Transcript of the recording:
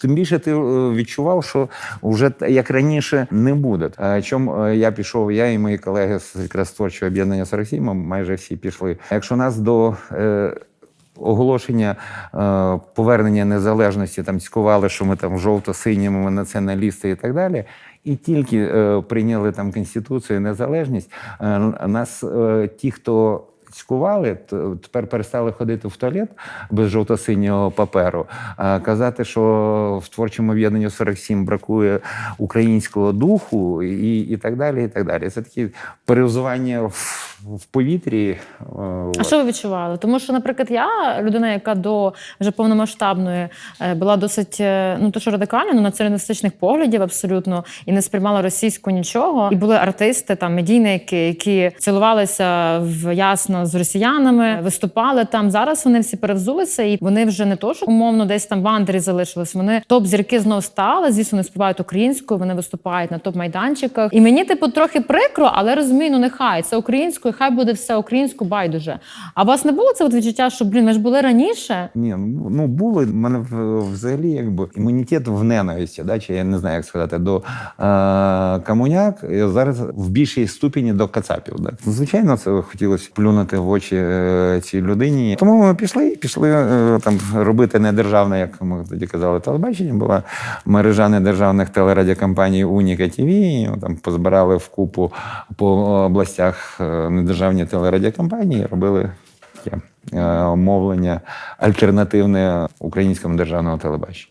Тим більше ти е, відчував, що вже як раніше не буде. Е, Чому е, я пішов, я і мої колеги з якраз творчого об'єднання 47, ми майже всі пішли. Якщо нас до оголошення повернення незалежності там цькували, що ми там жовто-синіми ми націоналісти і так далі. І тільки прийняли там конституцію і незалежність, нас ті, хто цькували, тепер перестали ходити в туалет без жовто-синього паперу. Казати, що в творчому об'єднанні 47 бракує українського духу і, і так далі. І так далі. Це такі перевзування в, в повітрі. е, А що ви відчували? Тому що, наприклад, я людина, яка до вже повномасштабної е, була досить е, ну то що радикальна, ну націоналістичних поглядів абсолютно і не сприймала російську нічого. І були артисти, там медійники, які цілувалися в ясно з росіянами, виступали там. Зараз вони всі перевзулися, і вони вже не то, що умовно десь там в андері залишились. Вони топ-зірки знов стали. Звісно, вони співають українською, вони виступають на топ-майданчиках. І мені, типу, трохи прикро, але розумію, ну нехай це українською, хай буде все українською, байдуже. А у вас не було це відчуття, що блін, ми ж були раніше? Ні, ну ну, було. У мене взагалі якби імунітет в ненависті, да, чи я не знаю, як сказати, до е, комуняк. Зараз в більшій ступені до кацапів. Да. Звичайно, це хотілося плюнути в очі е, цій людині. Тому ми пішли, пішли е, там робити недержавне, як ми тоді казали, телебачення. Була мережа недержавних телерадіокомпаній Уніка ТВ. Ну, Там позбирали в купу по областях е, недержавні телерадіокомпанії, робили таке мовлення альтернативне українському державному телебаченню.